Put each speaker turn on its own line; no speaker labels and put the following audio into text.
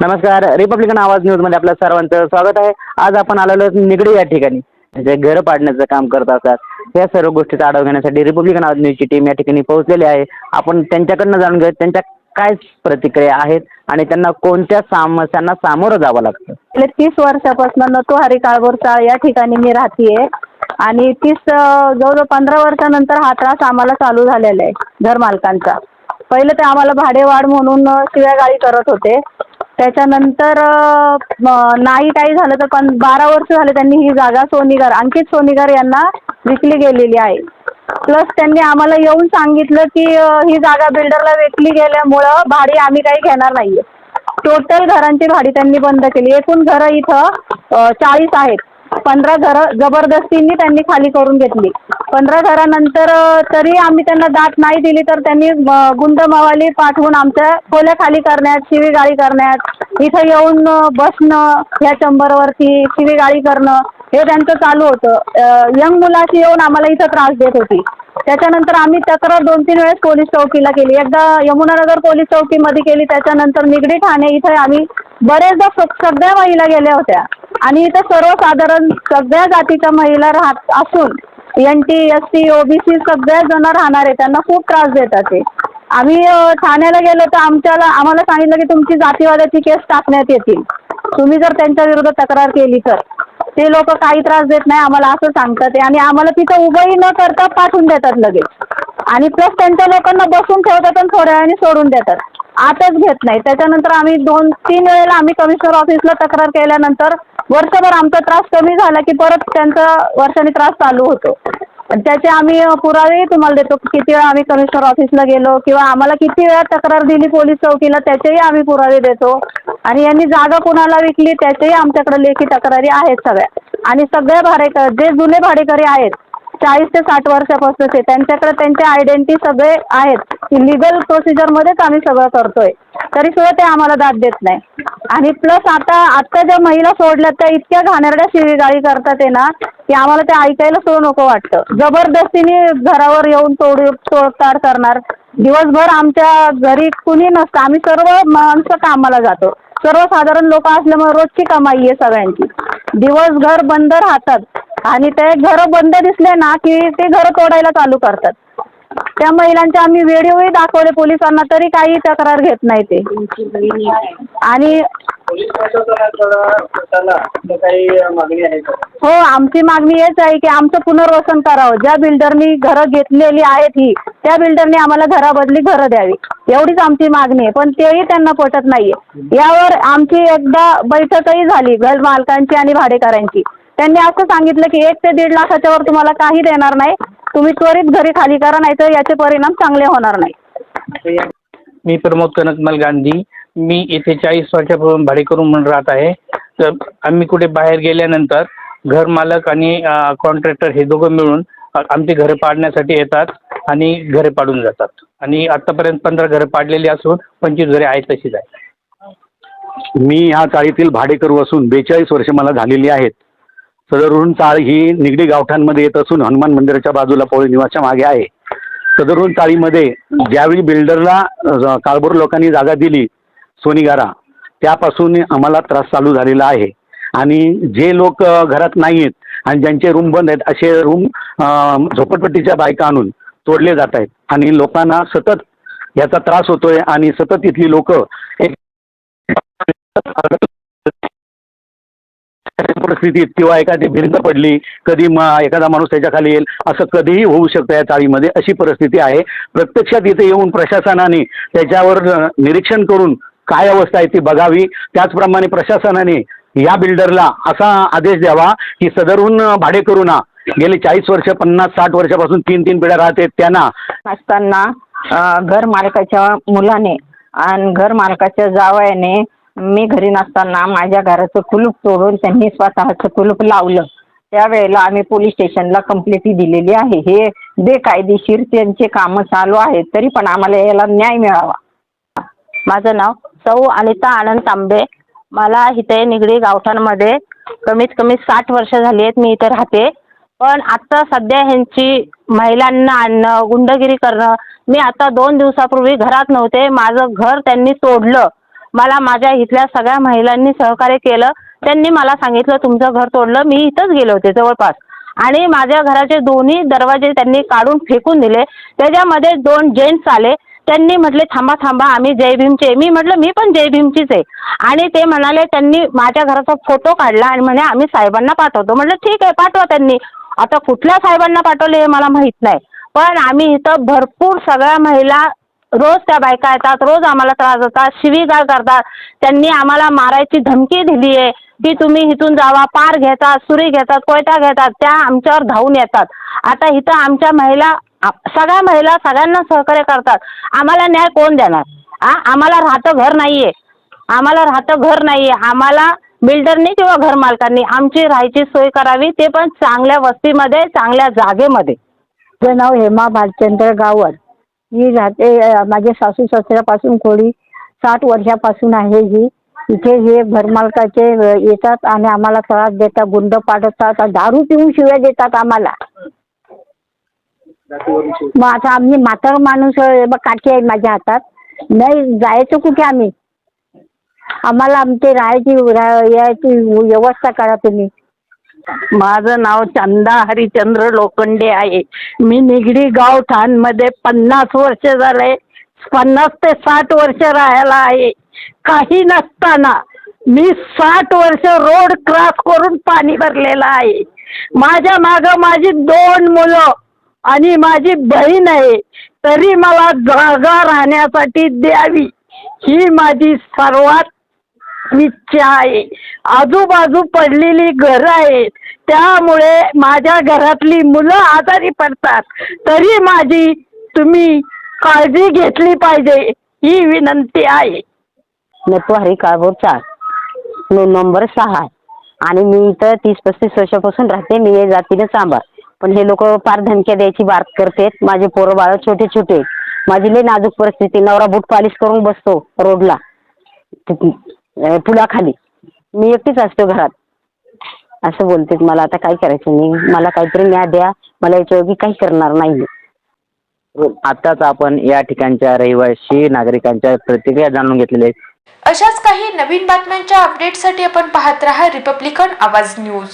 नमस्कार रिपब्लिकन आवाज न्यूजमध्ये आपल्या सर्वांचं स्वागत आहे. आज आपण आलेलो आहोत निगडी या ठिकाणी जे घरं पाडण्याचं काम करत असतात. या सर्व गोष्टीचा आढावा घेण्यासाठी रिपब्लिकन आवाज न्यूजची टीम या ठिकाणी पोहोचलेली आहे. आपण त्यांच्याकडनं जाणून घेऊ त्यांच्या काय प्रतिक्रिया आहेत आणि त्यांना कोणत्या समस्यांना सामोरं जावं लागतं?
गेले तीस वर्षापासून नतुहारी काळभोरचा या ठिकाणी मी राहतीये. आणि तीस जवळजवळ पंधरा वर्षानंतर हा त्रास आम्हाला चालू झालेला आहे घरमालकांचा पहिले ते आम्हाला भाडेवाढ म्हणून शिव्या शिव्यागाळी करत होते. त्याच्यानंतर नाही काही झालं तर पण बारा वर्ष झाले त्यांनी ही जागा सोनीगर अंकित सोनीगर यांना विकली गेलेली आहे. प्लस त्यांनी आम्हाला येऊन सांगितलं की ही जागा बिल्डरला विकली गेल्यामुळं भाडी आम्ही काही घेणार नाहीये. टोटल घरांची भाडी त्यांनी बंद केली. एकूण घरं इथं चाळीस आहेत. पंधरा घरं जबरदस्तीने त्यांनी खाली करून घेतली. पंधरा घरानंतर तरी आम्ही त्यांना दाट नाही दिली तर त्यांनी गुंड मवाली पाठवून आमच्या खोल्या खाली करण्यात शिवीगाळी करण्यात इथं येऊन बसणं ह्या चंबरवरती शिवीगाळी करणं हे त्यांचं चालू होतं. यंग मुलाशी येऊन आम्हाला इथं त्रास देत होती. त्याच्यानंतर आम्ही तक्रार दोन तीन वेळेस पोलीस चौकीला केली. एकदा यमुनानगर पोलीस चौकीमध्ये केली. त्याच्यानंतर निगडी ठाणे इथे आम्ही बरेचदा सगळ्या महिला गेल्या होत्या. आणि इथं सर्वसाधारण सगळ्या जातीच्या महिला राहत असून N T S T OBC सगळ्या जण राहणार आहे. त्यांना खूप त्रास देतात ते आम्ही ठाण्याला गेलो तर आमच्याला आम्हाला सांगितलं की तुमची जातीवादाची केस टाकण्यात येतील. तुम्ही जर त्यांच्या विरुद्ध तक्रार केली तर. ते लोक काही त्रास देत नाही आम्हाला असं सांगतात आणि आम्हाला तिथं उभंही न करता पाठवून देतात लगेच. आणि प्लस त्यांच्या लोकांना बसून ठेवतात आणि थोड्या वेळाने सोडून देतात. आतच घेत नाही. त्याच्यानंतर आम्ही दोन तीन वेळेला आम्ही कमिशनर ऑफिसला तक्रार केल्यानंतर वर्षभर आमचा त्रास कमी झाला की परत त्यांचा वर्षाने त्रास चालू होतो. त्याचे आम्ही पुरावे पुरावेही तुम्हाला देतो किती वेळा आम्ही कमिशनर ऑफिसला गेलो किंवा आम्हाला किती वेळा तक्रार दिली पोलीस चौकीला त्याचेही आम्ही पुरावे देतो. आणि यांनी जागा कुणाला विकली त्याचेही आमच्याकडे लेखी तक्रारी आहेत सगळ्या. आणि सगळ्या भाडेकर जे जुने भाडेकरी आहेत चाळीस ते साठ वर्षापासूनचे त्यांच्याकडे त्यांचे आयडेंटिटी सगळे आहेत. की लिगल प्रोसिजरमध्येच आम्ही सगळं करतोय. तरी सुद्धा ते आम्हाला दाद देत नाही. आणि प्लस आता आता ज्या महिला सोडल्या त्या इतक्या घाणेरड्या शिवीगाळी करतात आहे ना की आम्हाला ते ऐकायला सुद्धा नको वाटतं. जबरदस्तीने घरावर येऊन तोड तोडताड करणार. दिवसभर आमच्या घरी कुणी नसतं. आम्ही सर्व माणसं कामाला जातो. सर्वसाधारण लोक असल्यामुळे रोजची कमाई आहे सगळ्यांची. दिवसभर बंद राहतात. आणि ते घरं बंद दिसले ना की ते घरं तोडायला चालू करतात. त्या महिलांचे आम्ही व्हिडिओही दाखवले पोलिसांना तरी काही तक्रार घेत नाही ते. आणि
पोलीस प्रशासनाकडं त्याला काही मागणी आहे का?
हो आमची मागणी हेच आहे की आमचं पुनर्वसन करावं. ज्या बिल्डरनी घरं घेतलेली आहेत ही त्या बिल्डरनी आम्हाला घराबदली घरं द्यावी. एवढीच आमची मागणी आहे. पण तेही त्यांना पटत नाहीये. यावर आमची एकदा बैठकही झाली घर मालकांची आणि भाडेकरांची. त्यांनी असं सांगितलं की एक ते दीड लाखाच्या वर तुम्हाला काही देणार नाही. तुम्ही त्वरित घरी खाली करा नाही तर याचे परिणाम चांगले होणार नाही.
मी प्रमोद कनकमल गांधी. मी इथे चाळीस वर्षापासून भाडेकरू म्हणून राहत आहे. तर आम्ही कुठे बाहेर गेल्यानंतर घर मालक आणि कॉन्ट्रॅक्टर हे दोघं मिळून आमची घरं पाडण्यासाठी येतात आणि घरे पाडून जातात. आणि आत्तापर्यंत पंधरा घरं पाडलेली असून पंचवीस घरे आहेत तशीच आहे
मी ह्या चाळीतील भाडेकरू असून बेचाळीस वर्ष मला झालेली आहेत. सदरून चाळ ही निगडी गावठाणमध्ये येत असून हनुमान मंदिराच्या बाजूला पोळी निवासच्या मागे आहे. सदरून चाळीमध्ये ज्यावेळी बिल्डरला काळभोर लोकांनी जागा दिली सोनीगारा त्यापासून आम्हाला त्रास चालू झालेला आहे. आणि जे लोक घरात नाही आहेत आणि ज्यांचे रूम बंद आहेत असे रूम झोपडपट्टीच्या बायका आणून तोडले जात आहेत. आणि लोकांना सतत याचा त्रास होतोय आणि सतत इथली लोक एक परिस्थितीत किंवा एखादी भिंत पडली कधी म एखादा माणूस त्याच्याखाली येईल असं कधीही होऊ शकतं या चाळीमध्ये अशी परिस्थिती आहे. प्रत्यक्षात इथे येऊन प्रशासनाने त्याच्यावर निरीक्षण करून काय अवस्था आहे ती बघावी. त्याचप्रमाणे प्रशासनाने या बिल्डरला असा आदेश द्यावा की सदरून करू ना गेले चाळीस वर्ष पन्नास साठ वर्षापासून तीन तीन पिढ्या राहते त्यांना
असताना घर मालकाच्या मुलाने आणि घर मालकाच्या जावयाने मी घरी नसताना माझ्या घराचं कुलूप तोडून त्यांनी स्वतःचं कुलूप लावलं. त्यावेळेला आम्ही पोलीस स्टेशनला कंप्लेटी दिलेली आहे. हे बेकायदेशीर त्यांचे कामं चालू आहेत तरी पण आम्हाला याला न्याय मिळावा.
माझं नाव सौ अनिता आनंद तांबे. मला इथे निगडी गावठाणमध्ये कमीत कमी साठ वर्ष झाली आहेत मी इथे राहते. पण आता सध्या ह्यांची महिलांना आणणं गुंडगिरी करणं मी आता दोन दिवसापूर्वी घरात नव्हते. माझं घर त्यांनी तोडलं.
मला माझ्या इथल्या सगळ्या महिलांनी सहकार्य केलं. त्यांनी मला सांगितलं तुमचं घर तोडलं. मी इथंच गेले होते जवळपास. आणि माझ्या घराचे दोन्ही दरवाजे त्यांनी काढून फेकून दिले. त्याच्यामध्ये दोन जेंट्स आले. त्यांनी म्हटले थांबा थांबा. आम्ही जय भीमचे मी म्हटलं मी पण जय भीमचीच आहे. आणि ते म्हणाले त्यांनी माझ्या घराचा फोटो काढला आणि म्हणे आम्ही साहेबांना पाठवतो. म्हटलं ठीक आहे पाठवा त्यांनी. आता कुठल्या साहेबांना पाठवले हे मला माहीत नाही. पण आम्ही इथं भरपूर सगळ्या महिला रोज त्या बायका येतात रोज आम्हाला त्रास देतात शिवीगाळ करतात. त्यांनी आम्हाला मारायची धमकी दिली आहे. की तुम्ही इथून जावा पार घेतात सुरी घेतात कोयता घेतात त्या आमच्यावर धावून येतात. आता इथं आमच्या महिला सगळ्या महिला सगळ्यांना सहकार्य करतात. आम्हाला न्याय कोण देणार? आ? आम्हाला राहतं घर नाहीये. आम्हाला राहतं घर नाहीये. आम्हाला बिल्डरनी किंवा घर मालकांनी आमची राहायची सोय करावी ते पण चांगल्या वस्तीमध्ये चांगल्या जागेमध्ये.
माझं नाव हेमा भालचंद्र गावर मी राहते माझ्या सासू सासऱ्यापासून थोडी साठ वर्षापासून आहे ही. इथे हे घरमालकाचे येतात आणि आम्हाला त्रास देतात गुंड पाडतात दारू पिऊन शिव्या देतात आम्हाला. मग आता आम्ही म्हातार माणूस काठी आहे माझ्या हातात. नाही जायचं कुठे आम्ही? आम्हाला आमची राहायची रा- व्यवस्था करा तुम्ही.
माझं नाव चंदा हरिचंद्र लोखंडे आहे. मी निगडी गावठाणमध्ये पन्नास वर्ष झाले. पन्नास ते साठ वर्ष राहायला आहे. काही नसताना मी साठ वर्ष रोड क्रॉस करून पाणी भरलेलं आहे. माझ्या मागं माझी दोन मुलं आणि माझी बहीण आहे. तरी मला जागा राहण्यासाठी द्यावी. ही माझी सर्वात इच्छा आहे आजूबाजू पडलेली घरं आहेत. त्यामुळे माझ्या घरातली मुलं आजारी पडतात. तरी माझी तुम्ही काळजी घेतली पाहिजे ही विनंती आहे.
नटवारी हरी काळभोर चार नो नंबर सहा आणि मी इथं तीस पस्तीस वर्षापासून राहते. मी हे जातीने सांभाळ. पण हे लोक फार धमक्या द्यायची बात करतेत. माझे पोरं बाळ छोटे छोटे. माझी लई नाजूक परिस्थिती. नवरा बूट पॉलिश करून बसतो रोडला. पुलाखाली. मी एकटीच असतो घरात. असं बोलते मला आता काय करायचं? मी मला काहीतरी न्याय द्या. मला याच्यावर काही करणार नाही
आताच आपण या ठिकाणच्या रहिवासी नागरिकांच्या प्रतिक्रिया जाणून घेतलेल्या आहेत.
अशाच काही नवीन बातम्यांच्या अपडेटसाठी आपण पाहत रहा रिपब्लिकन आवाज न्यूज